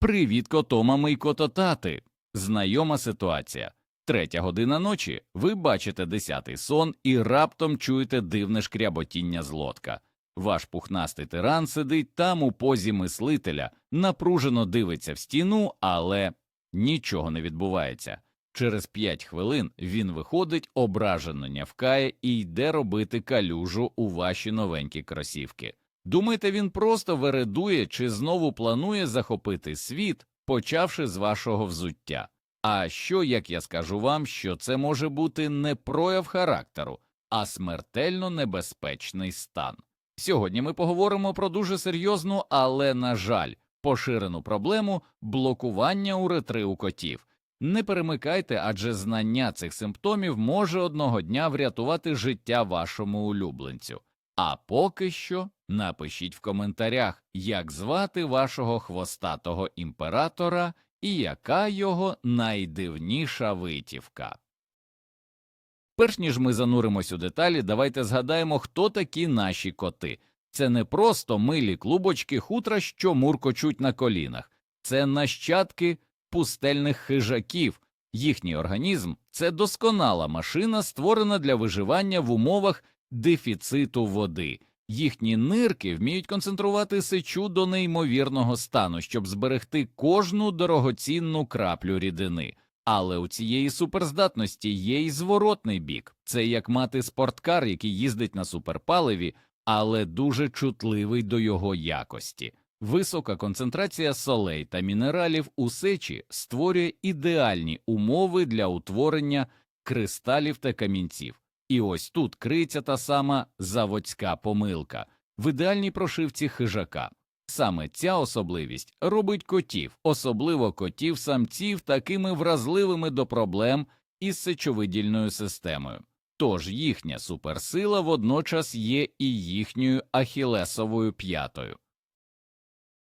Привіт, котомами й кототати. Знайома ситуація. Третя година ночі. Ви бачите десятий сон і раптом чуєте дивне шкряботіння з лодка. Ваш пухнастий тиран сидить там у позі мислителя, напружено дивиться в стіну, але нічого не відбувається. Через п'ять хвилин він виходить, ображено нявкає і йде робити калюжу у ваші новенькі кросівки. Думаєте, він просто вередує чи знову планує захопити світ, почавши з вашого взуття? А що, як я скажу вам, що це може бути не прояв характеру, а смертельно небезпечний стан? Сьогодні ми поговоримо про дуже серйозну, але, на жаль, поширену проблему блокування уретри у котів. Не перемикайте, адже знання цих симптомів може одного дня врятувати життя вашому улюбленцю. А поки що напишіть в коментарях, як звати вашого хвостатого імператора і яка його найдивніша витівка. Перш ніж ми зануримось у деталі, давайте згадаємо, хто такі наші коти. Це не просто милі клубочки хутра, що муркочуть на колінах, це нащадки пустельних хижаків. Їхній організм це досконала машина, створена для виживання в умовах дефіциту води. Їхні нирки вміють концентрувати сечу до неймовірного стану, щоб зберегти кожну дорогоцінну краплю рідини. Але у цієї суперздатності є й зворотний бік це як мати спорткар, який їздить на суперпаливі, але дуже чутливий до його якості. Висока концентрація солей та мінералів у сечі створює ідеальні умови для утворення кристалів та камінців. І ось тут криється та сама заводська помилка в ідеальній прошивці хижака. Саме ця особливість робить котів, особливо котів самців, такими вразливими до проблем із сечовидільною системою. Тож їхня суперсила водночас є і їхньою ахілесовою п'ятою.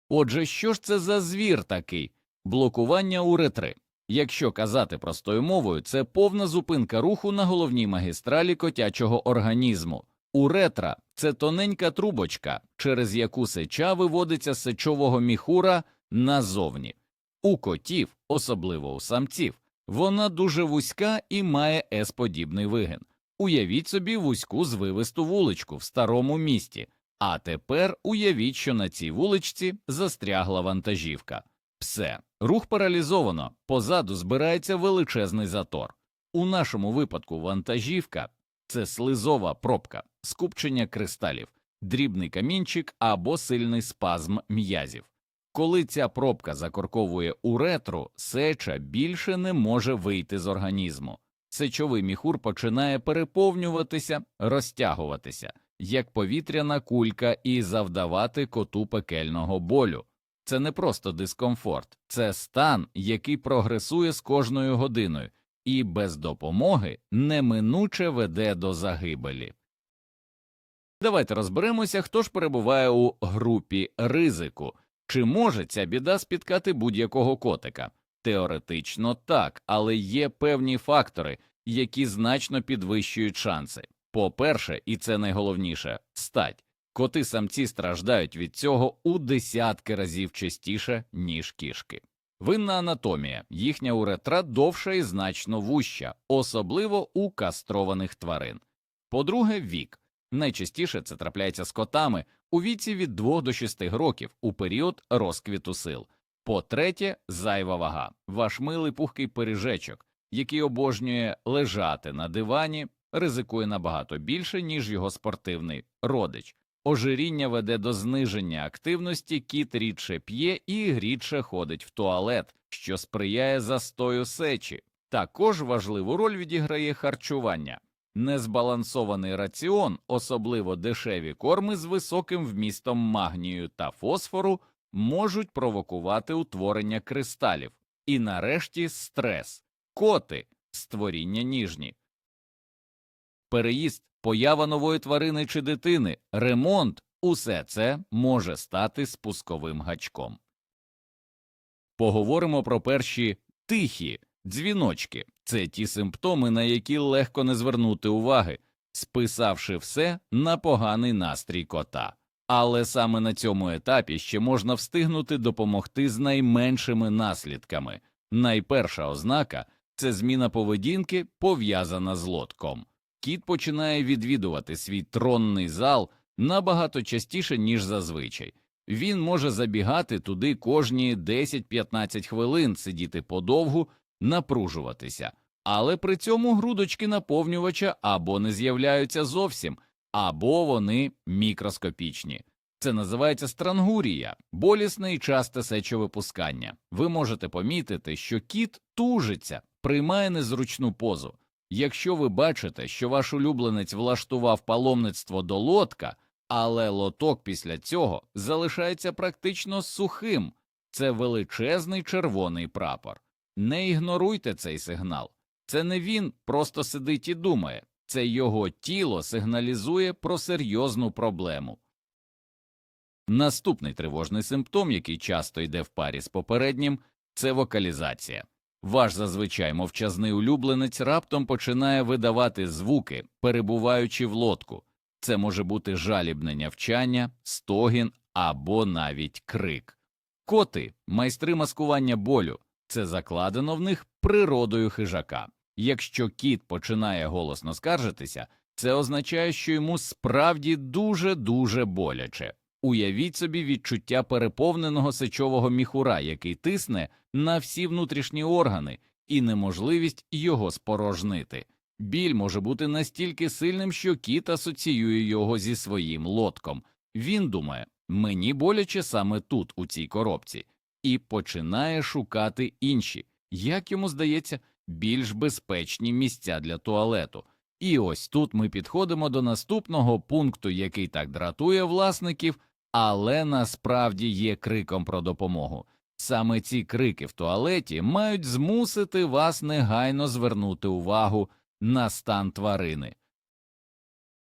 Отже, що ж це за звір такий? Блокування уретри. Якщо казати простою мовою, це повна зупинка руху на головній магістралі котячого організму. Уретра це тоненька трубочка, через яку сеча виводиться з сечового міхура назовні. У котів, особливо у самців, вона дуже вузька і має S-подібний вигин. Уявіть собі вузьку звивисту вуличку в старому місті, а тепер уявіть, що на цій вуличці застрягла вантажівка. Все, рух паралізовано, позаду збирається величезний затор. У нашому випадку вантажівка це слизова пробка, скупчення кристалів, дрібний камінчик або сильний спазм м'язів. Коли ця пробка закорковує уретру, сеча більше не може вийти з організму. Сечовий міхур починає переповнюватися, розтягуватися, як повітряна кулька, і завдавати коту пекельного болю. Це не просто дискомфорт, це стан, який прогресує з кожною годиною, і без допомоги неминуче веде до загибелі. Давайте розберемося, хто ж перебуває у групі ризику, чи може ця біда спіткати будь-якого котика. Теоретично так, але є певні фактори, які значно підвищують шанси. По-перше, і це найголовніше стать. Коти самці страждають від цього у десятки разів частіше, ніж кішки. Винна анатомія, їхня уретра довша і значно вуща, особливо у кастрованих тварин. По-друге, вік. Найчастіше це трапляється з котами у віці від 2 до 6 років у період розквіту сил. По третє, зайва вага, ваш милий пухкий пиріжечок, який обожнює лежати на дивані, ризикує набагато більше, ніж його спортивний родич. Ожиріння веде до зниження активності, кіт рідше п'є і рідше ходить в туалет, що сприяє застою сечі. Також важливу роль відіграє харчування. Незбалансований раціон, особливо дешеві корми з високим вмістом магнію та фосфору, можуть провокувати утворення кристалів. І нарешті стрес, коти, створіння ніжні. Переїзд, поява нової тварини чи дитини, ремонт усе це може стати спусковим гачком. Поговоримо про перші тихі дзвіночки це ті симптоми, на які легко не звернути уваги, списавши все на поганий настрій кота. Але саме на цьому етапі ще можна встигнути допомогти з найменшими наслідками. Найперша ознака це зміна поведінки, пов'язана з лотком. Кіт починає відвідувати свій тронний зал набагато частіше, ніж зазвичай. Він може забігати туди кожні 10-15 хвилин, сидіти подовгу, напружуватися, але при цьому грудочки наповнювача або не з'являються зовсім, або вони мікроскопічні. Це називається странгурія, болісне і часте сечовипускання. Ви можете помітити, що кіт тужиться, приймає незручну позу. Якщо ви бачите, що ваш улюбленець влаштував паломництво до лодка, але лоток після цього залишається практично сухим, це величезний червоний прапор. Не ігноруйте цей сигнал. Це не він просто сидить і думає, це його тіло сигналізує про серйозну проблему. Наступний тривожний симптом, який часто йде в парі з попереднім, це вокалізація. Ваш зазвичай мовчазний улюбленець раптом починає видавати звуки, перебуваючи в лодку. Це може бути жалібне нявчання, стогін або навіть крик. Коти, майстри маскування болю, це закладено в них природою хижака. Якщо кіт починає голосно скаржитися, це означає, що йому справді дуже дуже боляче. Уявіть собі відчуття переповненого сечового міхура, який тисне на всі внутрішні органи, і неможливість його спорожнити. Біль може бути настільки сильним, що кіт асоціює його зі своїм лотком. Він думає, мені боляче саме тут, у цій коробці, і починає шукати інші, як йому здається, більш безпечні місця для туалету. І ось тут ми підходимо до наступного пункту, який так дратує власників, але насправді є криком про допомогу. Саме ці крики в туалеті мають змусити вас негайно звернути увагу на стан тварини.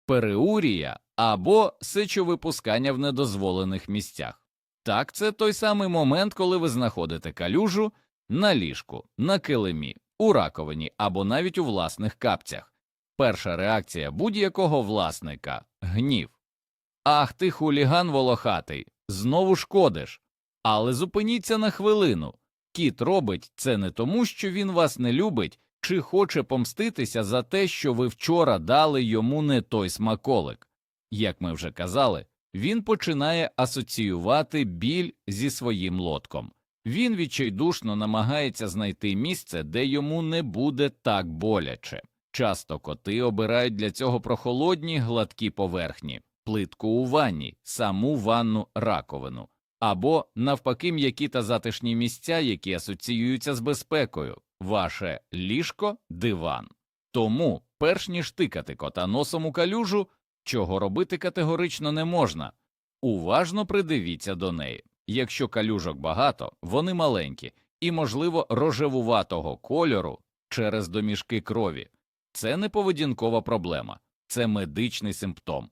Переурія або сечовипускання в недозволених місцях. Так, це той самий момент, коли ви знаходите калюжу на ліжку, на килимі, у раковині або навіть у власних капцях. Перша реакція будь-якого власника гнів. Ах ти хуліган волохатий, знову шкодиш. Але зупиніться на хвилину. Кіт робить це не тому, що він вас не любить чи хоче помститися за те, що ви вчора дали йому не той смаколик. Як ми вже казали, він починає асоціювати біль зі своїм лотком. Він відчайдушно намагається знайти місце, де йому не буде так боляче. Часто коти обирають для цього прохолодні гладкі поверхні, плитку у ванні, саму ванну раковину, або навпаки м'які та затишні місця, які асоціюються з безпекою, ваше ліжко, диван. Тому, перш ніж тикати кота носом у калюжу, чого робити категорично не можна, уважно придивіться до неї. Якщо калюжок багато, вони маленькі і, можливо, рожевуватого кольору через домішки крові. Це не поведінкова проблема, це медичний симптом.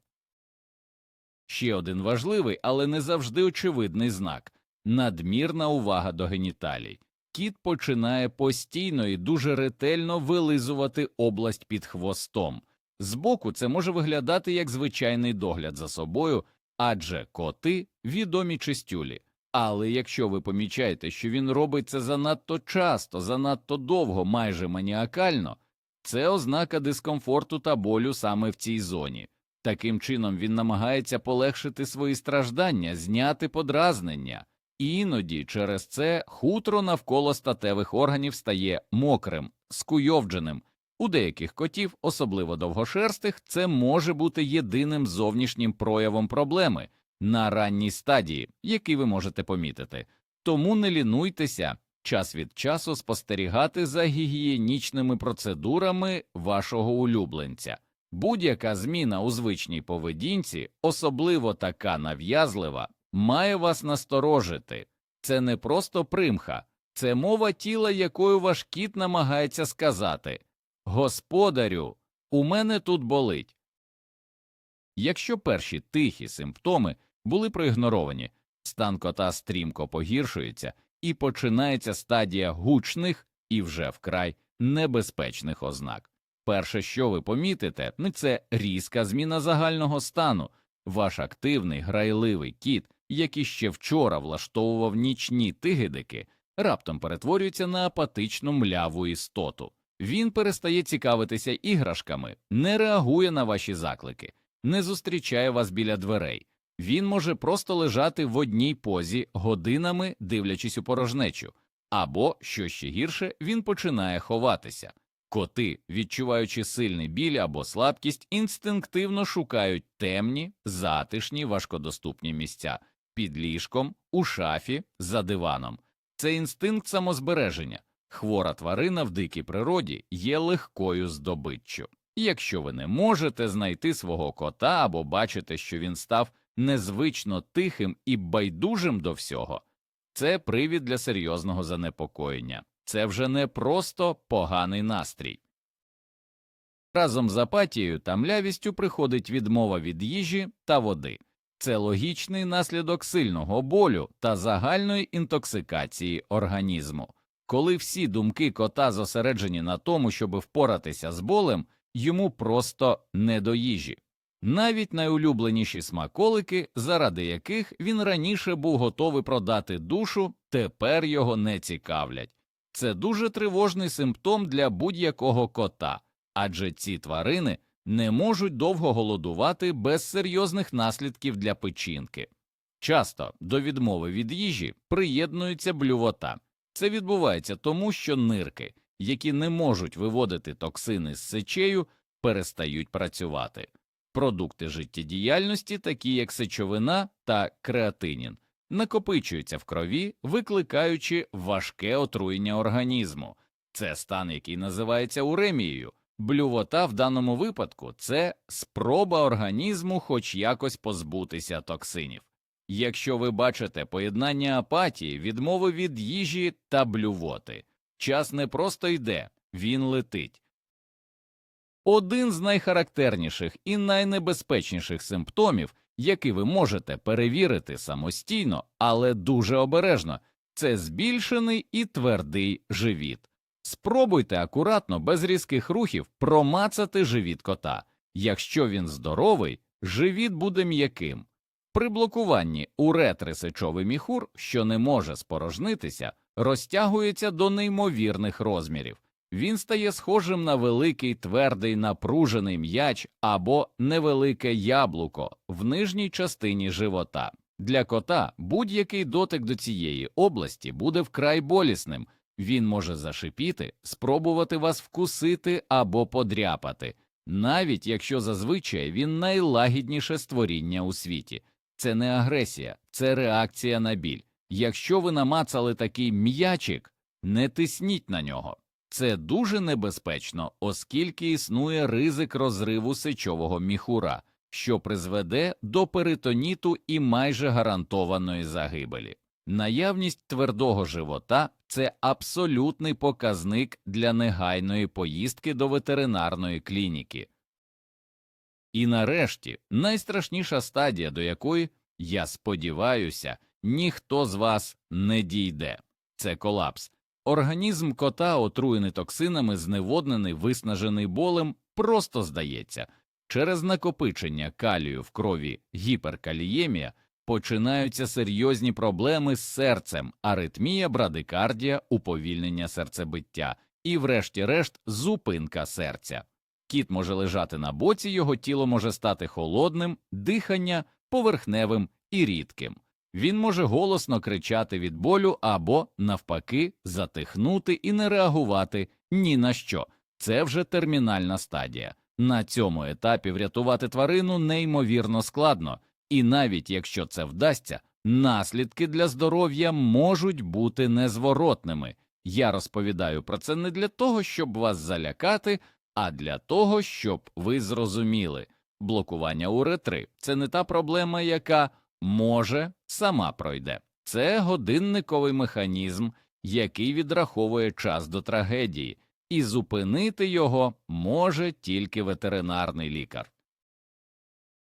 Ще один важливий, але не завжди очевидний знак надмірна увага до геніталій. Кіт починає постійно і дуже ретельно вилизувати область під хвостом. Збоку це може виглядати як звичайний догляд за собою, адже коти відомі чистюлі. Але якщо ви помічаєте, що він робить це занадто часто, занадто довго, майже маніакально, це ознака дискомфорту та болю саме в цій зоні. Таким чином він намагається полегшити свої страждання, зняти подразнення, іноді через це хутро навколо статевих органів стає мокрим, скуйовдженим. У деяких котів, особливо довгошерстих, це може бути єдиним зовнішнім проявом проблеми на ранній стадії, який ви можете помітити. Тому не лінуйтеся час від часу спостерігати за гігієнічними процедурами вашого улюбленця. Будь-яка зміна у звичній поведінці, особливо така нав'язлива, має вас насторожити. Це не просто примха, це мова тіла, якою ваш кіт намагається сказати Господарю, у мене тут болить. Якщо перші тихі симптоми були проігноровані, стан кота стрімко погіршується і починається стадія гучних і вже вкрай небезпечних ознак. Перше, що ви помітите, це різка зміна загального стану, Ваш активний, грайливий кіт, який ще вчора влаштовував нічні тигидики, раптом перетворюється на апатичну мляву істоту. Він перестає цікавитися іграшками, не реагує на ваші заклики, не зустрічає вас біля дверей. Він може просто лежати в одній позі годинами, дивлячись у порожнечу, або, що ще гірше, він починає ховатися. Коти, відчуваючи сильний біль або слабкість, інстинктивно шукають темні, затишні, важкодоступні місця під ліжком, у шафі, за диваном. Це інстинкт самозбереження. Хвора тварина в дикій природі є легкою здобиччю. Якщо ви не можете знайти свого кота або бачите, що він став незвично тихим і байдужим до всього, це привід для серйозного занепокоєння. Це вже не просто поганий настрій. Разом з апатією та млявістю приходить відмова від їжі та води. Це логічний наслідок сильного болю та загальної інтоксикації організму. Коли всі думки кота зосереджені на тому, щоб впоратися з болем, йому просто не до їжі. Навіть найулюбленіші смаколики, заради яких він раніше був готовий продати душу, тепер його не цікавлять. Це дуже тривожний симптом для будь-якого кота, адже ці тварини не можуть довго голодувати без серйозних наслідків для печінки. Часто до відмови від їжі приєднується блювота. Це відбувається тому, що нирки, які не можуть виводити токсини з сечею, перестають працювати. Продукти життєдіяльності, такі як сечовина та креатинін, накопичуються в крові, викликаючи важке отруєння організму. Це стан, який називається уремією. Блювота в даному випадку це спроба організму хоч якось позбутися токсинів. Якщо ви бачите поєднання апатії, відмови від їжі та блювоти, час не просто йде, він летить. Один з найхарактерніших і найнебезпечніших симптомів, які ви можете перевірити самостійно, але дуже обережно, це збільшений і твердий живіт. Спробуйте акуратно, без різких рухів, промацати живіт кота. Якщо він здоровий, живіт буде м'яким. При блокуванні уретри сечовий міхур, що не може спорожнитися, розтягується до неймовірних розмірів. Він стає схожим на великий твердий напружений м'яч або невелике яблуко в нижній частині живота. Для кота будь-який дотик до цієї області буде вкрай болісним. Він може зашипіти, спробувати вас вкусити або подряпати, навіть якщо зазвичай він найлагідніше створіння у світі. Це не агресія, це реакція на біль. Якщо ви намацали такий м'ячик, не тисніть на нього. Це дуже небезпечно, оскільки існує ризик розриву сечового міхура, що призведе до перитоніту і майже гарантованої загибелі. Наявність твердого живота це абсолютний показник для негайної поїздки до ветеринарної клініки. І нарешті найстрашніша стадія, до якої, я сподіваюся, ніхто з вас не дійде це колапс. Організм кота, отруєний токсинами, зневоднений, виснажений болем, просто здається, через накопичення калію в крові гіперкаліємія починаються серйозні проблеми з серцем, аритмія, брадикардія, уповільнення серцебиття і, врешті-решт, зупинка серця. Кіт може лежати на боці, його тіло може стати холодним, дихання поверхневим і рідким. Він може голосно кричати від болю або, навпаки, затихнути і не реагувати ні на що. Це вже термінальна стадія. На цьому етапі врятувати тварину неймовірно складно, і навіть якщо це вдасться, наслідки для здоров'я можуть бути незворотними. Я розповідаю про це не для того, щоб вас залякати, а для того, щоб ви зрозуміли, блокування уретри – це не та проблема, яка може сама пройде. Це годинниковий механізм, який відраховує час до трагедії, і зупинити його може тільки ветеринарний лікар.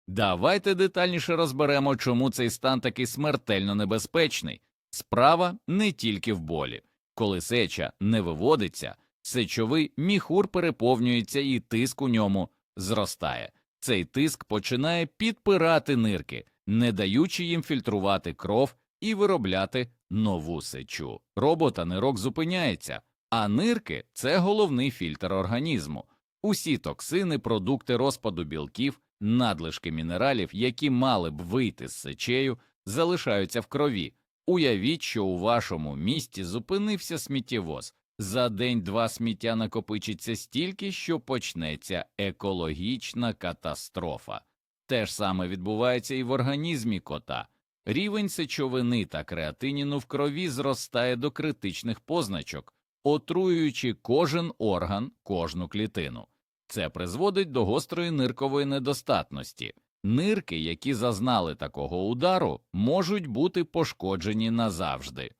Давайте детальніше розберемо, чому цей стан такий смертельно небезпечний. Справа не тільки в болі. Коли сеча не виводиться, сечовий міхур переповнюється і тиск у ньому зростає. Цей тиск починає підпирати нирки, не даючи їм фільтрувати кров і виробляти нову сечу. Робота нирок зупиняється, а нирки це головний фільтр організму. Усі токсини, продукти розпаду білків, надлишки мінералів, які мали б вийти з сечею, залишаються в крові. Уявіть, що у вашому місті зупинився сміттєвоз. За день-два сміття накопичиться стільки, що почнеться екологічна катастрофа. Те ж саме відбувається і в організмі кота. Рівень сечовини та креатиніну в крові зростає до критичних позначок, отруюючи кожен орган, кожну клітину. Це призводить до гострої ниркової недостатності. Нирки, які зазнали такого удару, можуть бути пошкоджені назавжди.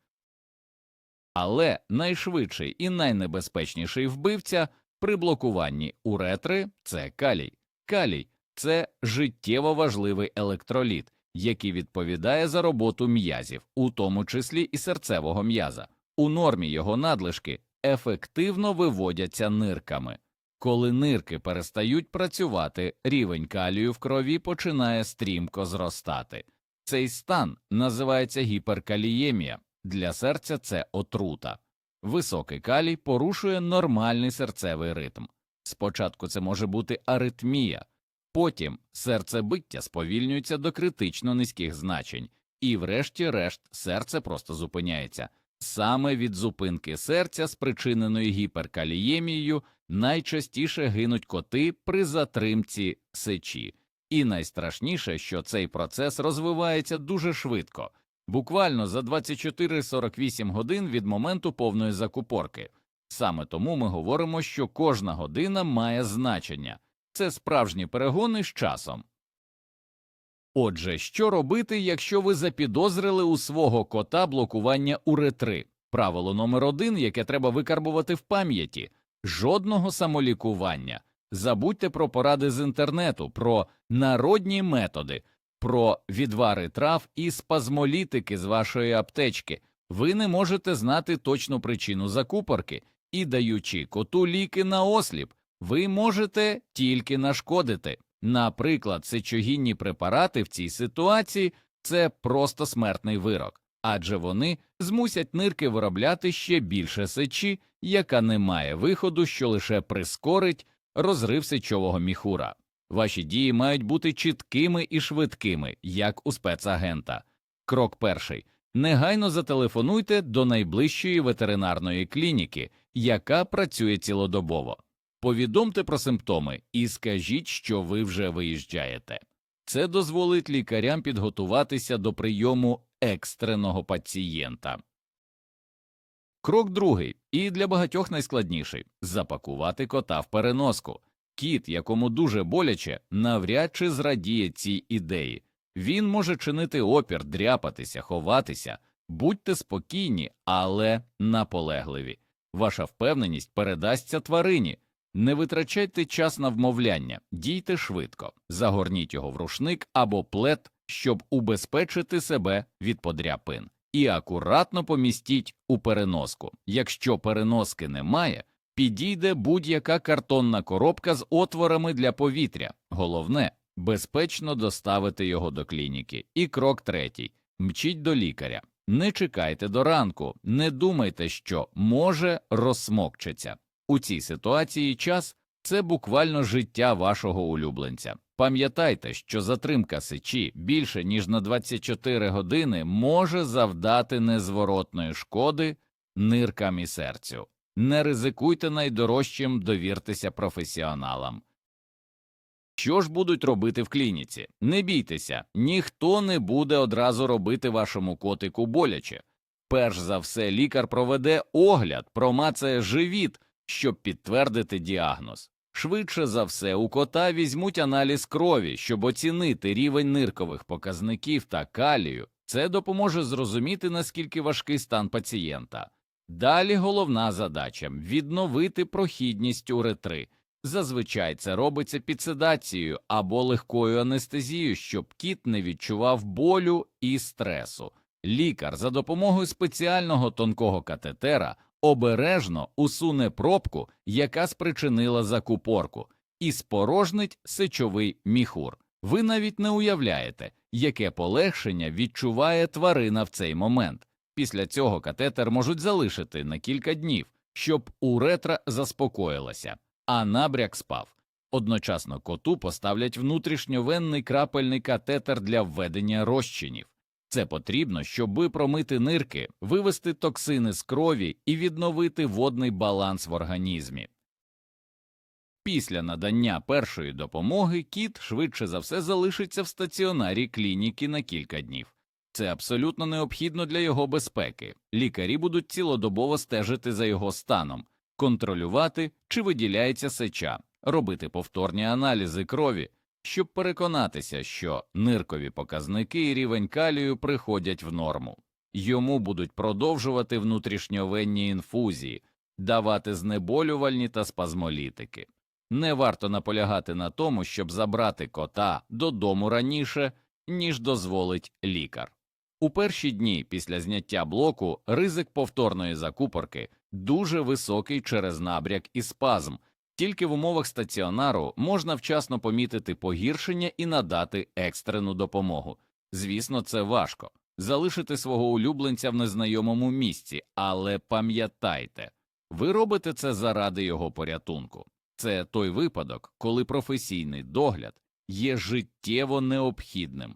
Але найшвидший і найнебезпечніший вбивця при блокуванні уретри це калій. Калій це життєво важливий електроліт, який відповідає за роботу м'язів, у тому числі і серцевого м'яза. У нормі його надлишки ефективно виводяться нирками. Коли нирки перестають працювати, рівень калію в крові починає стрімко зростати. Цей стан називається гіперкаліємія, для серця це отрута. Високий калій порушує нормальний серцевий ритм. Спочатку це може бути аритмія, потім серцебиття сповільнюється до критично низьких значень, і, врешті-решт, серце просто зупиняється. Саме від зупинки серця, спричиненої гіперкаліємією, найчастіше гинуть коти при затримці сечі. І найстрашніше, що цей процес розвивається дуже швидко, буквально за 24-48 годин від моменту повної закупорки. Саме тому ми говоримо, що кожна година має значення це справжні перегони з часом. Отже, що робити, якщо ви запідозрили у свого кота блокування уретри? Правило номер один, яке треба викарбувати в пам'яті жодного самолікування. Забудьте про поради з інтернету, про народні методи, про відвари трав і спазмолітики з вашої аптечки. Ви не можете знати точну причину закупорки, і даючи коту ліки на осліп, ви можете тільки нашкодити. Наприклад, сечогінні препарати в цій ситуації це просто смертний вирок, адже вони змусять нирки виробляти ще більше сечі, яка не має виходу, що лише прискорить розрив сечового міхура. Ваші дії мають бути чіткими і швидкими, як у спецагента. Крок перший. Негайно зателефонуйте до найближчої ветеринарної клініки, яка працює цілодобово. Повідомте про симптоми і скажіть, що ви вже виїжджаєте. Це дозволить лікарям підготуватися до прийому екстреного пацієнта. Крок другий і для багатьох найскладніший запакувати кота в переноску. Кіт, якому дуже боляче, навряд чи зрадіє цій ідеї. Він може чинити опір, дряпатися, ховатися. Будьте спокійні, але наполегливі. Ваша впевненість передасться тварині. Не витрачайте час на вмовляння, дійте швидко, загорніть його в рушник або плед, щоб убезпечити себе від подряпин, і акуратно помістіть у переноску. Якщо переноски немає, підійде будь-яка картонна коробка з отворами для повітря. Головне безпечно доставити його до клініки. І крок третій мчіть до лікаря. Не чекайте до ранку, не думайте, що може розсмокчеться. У цій ситуації час це буквально життя вашого улюбленця. Пам'ятайте, що затримка сечі більше ніж на 24 години може завдати незворотної шкоди ниркам і серцю. Не ризикуйте найдорожчим, довіртеся професіоналам. Що ж будуть робити в клініці? Не бійтеся, ніхто не буде одразу робити вашому котику боляче. Перш за все, лікар проведе огляд, промацає живіт, щоб підтвердити діагноз. Швидше за все, у кота візьмуть аналіз крові, щоб оцінити рівень ниркових показників та калію. Це допоможе зрозуміти, наскільки важкий стан пацієнта. Далі головна задача відновити прохідність уретри. Зазвичай це робиться під седацією або легкою анестезією, щоб кіт не відчував болю і стресу. Лікар за допомогою спеціального тонкого катетера обережно усуне пробку, яка спричинила закупорку, і спорожнить сечовий міхур. Ви навіть не уявляєте, яке полегшення відчуває тварина в цей момент. Після цього катетер можуть залишити на кілька днів, щоб уретра заспокоїлася, а набряк спав. Одночасно коту поставлять внутрішньовенний крапельний катетер для введення розчинів. Це потрібно, щоби промити нирки, вивести токсини з крові і відновити водний баланс в організмі. Після надання першої допомоги кіт швидше за все залишиться в стаціонарі клініки на кілька днів. Це абсолютно необхідно для його безпеки. Лікарі будуть цілодобово стежити за його станом, контролювати, чи виділяється сеча, робити повторні аналізи крові, щоб переконатися, що ниркові показники і рівень калію приходять в норму. Йому будуть продовжувати внутрішньовенні інфузії, давати знеболювальні та спазмолітики. Не варто наполягати на тому, щоб забрати кота додому раніше, ніж дозволить лікар. У перші дні після зняття блоку ризик повторної закупорки дуже високий через набряк і спазм. Тільки в умовах стаціонару можна вчасно помітити погіршення і надати екстрену допомогу. Звісно, це важко залишити свого улюбленця в незнайомому місці, але пам'ятайте, ви робите це заради його порятунку. Це той випадок, коли професійний догляд є життєво необхідним.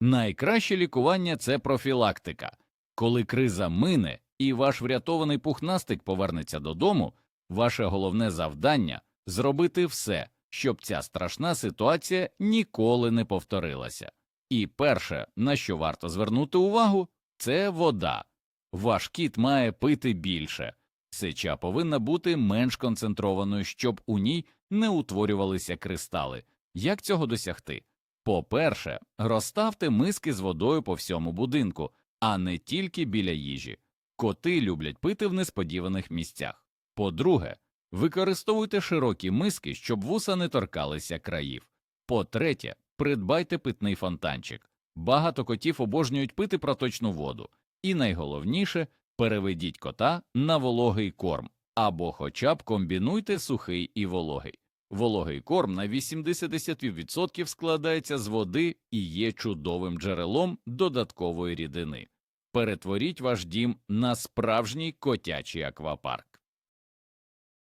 Найкраще лікування це профілактика. Коли криза мине і ваш врятований пухнастик повернеться додому, ваше головне завдання зробити все, щоб ця страшна ситуація ніколи не повторилася. І перше, на що варто звернути увагу, це вода. Ваш кіт має пити більше. Сеча повинна бути менш концентрованою, щоб у ній не утворювалися кристали. Як цього досягти? По-перше, розставте миски з водою по всьому будинку, а не тільки біля їжі. Коти люблять пити в несподіваних місцях. По-друге, використовуйте широкі миски, щоб вуса не торкалися країв. По-третє, придбайте питний фонтанчик. Багато котів обожнюють пити проточну воду. І найголовніше переведіть кота на вологий корм або хоча б комбінуйте сухий і вологий. Вологий корм на 80% складається з води і є чудовим джерелом додаткової рідини. Перетворіть ваш дім на справжній котячий аквапарк.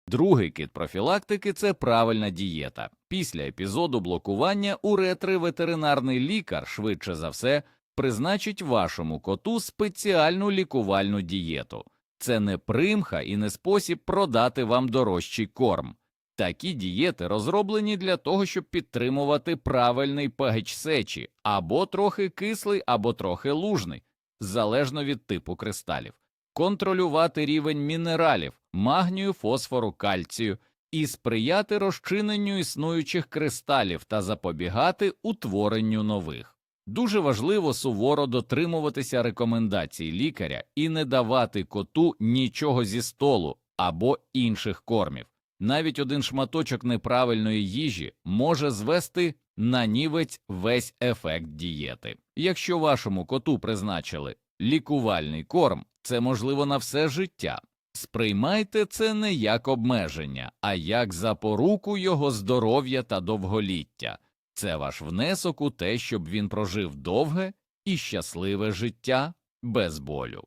Другий кит профілактики це правильна дієта. Після епізоду блокування уретри ветеринарний лікар швидше за все призначить вашому коту спеціальну лікувальну дієту. Це не примха і не спосіб продати вам дорожчий корм. Такі дієти розроблені для того, щоб підтримувати правильний pH сечі або трохи кислий, або трохи лужний, залежно від типу кристалів, контролювати рівень мінералів, магнію, фосфору, кальцію і сприяти розчиненню існуючих кристалів та запобігати утворенню нових. Дуже важливо суворо дотримуватися рекомендацій лікаря і не давати коту нічого зі столу або інших кормів. Навіть один шматочок неправильної їжі може звести на нівець весь ефект дієти. Якщо вашому коту призначили лікувальний корм, це можливо на все життя. Сприймайте це не як обмеження, а як запоруку його здоров'я та довголіття. Це ваш внесок у те, щоб він прожив довге і щасливе життя без болю.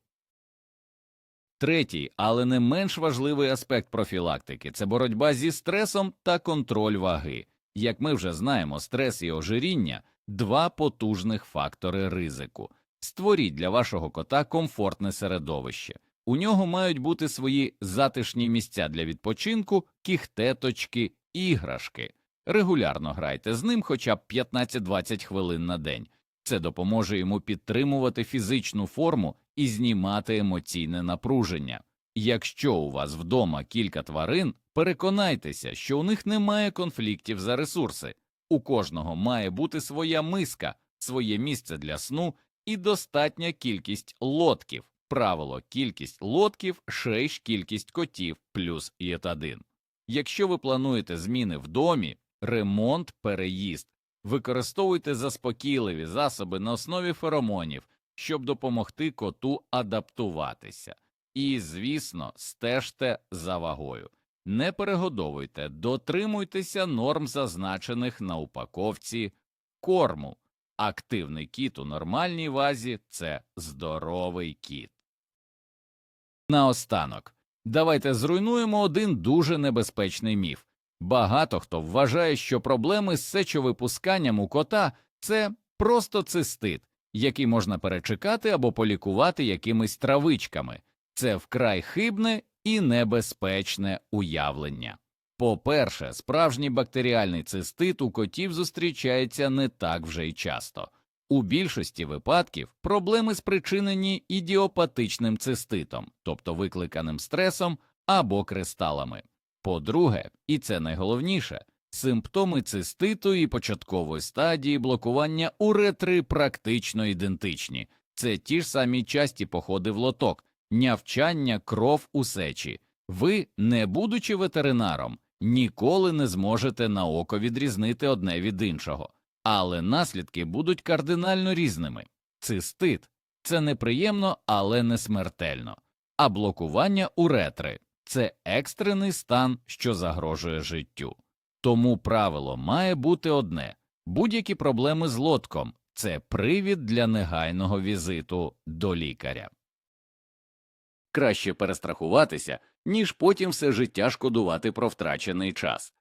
Третій, але не менш важливий аспект профілактики це боротьба зі стресом та контроль ваги. Як ми вже знаємо, стрес і ожиріння два потужних фактори ризику. Створіть для вашого кота комфортне середовище. У нього мають бути свої затишні місця для відпочинку, кіхтеточки, іграшки. Регулярно грайте з ним хоча б 15-20 хвилин на день. Це допоможе йому підтримувати фізичну форму і знімати емоційне напруження. Якщо у вас вдома кілька тварин, переконайтеся, що у них немає конфліктів за ресурси. У кожного має бути своя миска, своє місце для сну і достатня кількість лотків. Правило кількість лотків шейш кількість котів плюс єтадин. Якщо ви плануєте зміни в домі, ремонт, переїзд, використовуйте заспокійливі засоби на основі феромонів, щоб допомогти коту адаптуватися. І, звісно, стежте за вагою. не перегодовуйте, дотримуйтеся норм, зазначених на упаковці корму. Активний кіт у нормальній вазі це здоровий кіт. Наостанок, давайте зруйнуємо один дуже небезпечний міф. Багато хто вважає, що проблеми з сечовипусканням у кота це просто цистит, який можна перечекати або полікувати якимись травичками. Це вкрай хибне і небезпечне уявлення. По-перше, справжній бактеріальний цистит у котів зустрічається не так вже й часто. У більшості випадків проблеми спричинені ідіопатичним циститом, тобто викликаним стресом або кристалами. По-друге, і це найголовніше, симптоми циститу і початкової стадії блокування уретри практично ідентичні. Це ті ж самі часті походи в лоток, нявчання, кров у сечі. Ви, не будучи ветеринаром, ніколи не зможете на око відрізнити одне від іншого, але наслідки будуть кардинально різними. Цистит це неприємно, але не смертельно, а блокування уретри це екстрений стан, що загрожує життю. Тому правило має бути одне будь-які проблеми з лотком це привід для негайного візиту до лікаря. Краще перестрахуватися, ніж потім все життя шкодувати про втрачений час.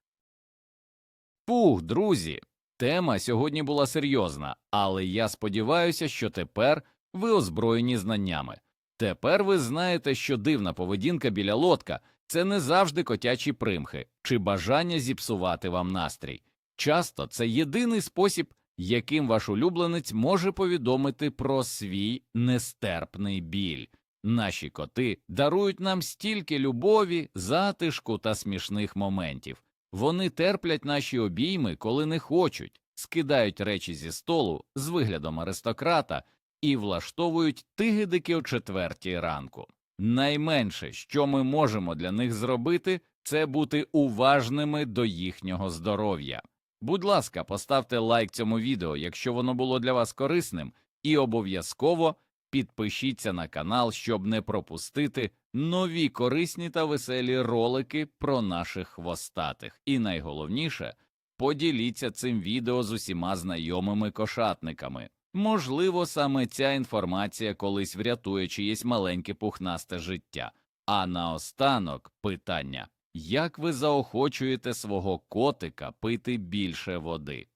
Пух, друзі, тема сьогодні була серйозна, але я сподіваюся, що тепер ви озброєні знаннями. Тепер ви знаєте, що дивна поведінка біля лодка це не завжди котячі примхи чи бажання зіпсувати вам настрій. Часто це єдиний спосіб, яким ваш улюбленець може повідомити про свій нестерпний біль. Наші коти дарують нам стільки любові, затишку та смішних моментів. Вони терплять наші обійми, коли не хочуть, скидають речі зі столу з виглядом аристократа і влаштовують тигидики о четвертій ранку. Найменше, що ми можемо для них зробити, це бути уважними до їхнього здоров'я. Будь ласка, поставте лайк цьому відео, якщо воно було для вас корисним, і обов'язково підпишіться на канал, щоб не пропустити нові корисні та веселі ролики про наших хвостатих. І найголовніше, поділіться цим відео з усіма знайомими кошатниками. Можливо, саме ця інформація колись врятує чиєсь маленьке пухнасте життя. А наостанок питання як ви заохочуєте свого котика пити більше води?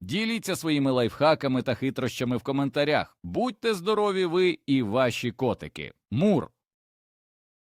Діліться своїми лайфхаками та хитрощами в коментарях. Будьте здорові ви і ваші котики. Мур!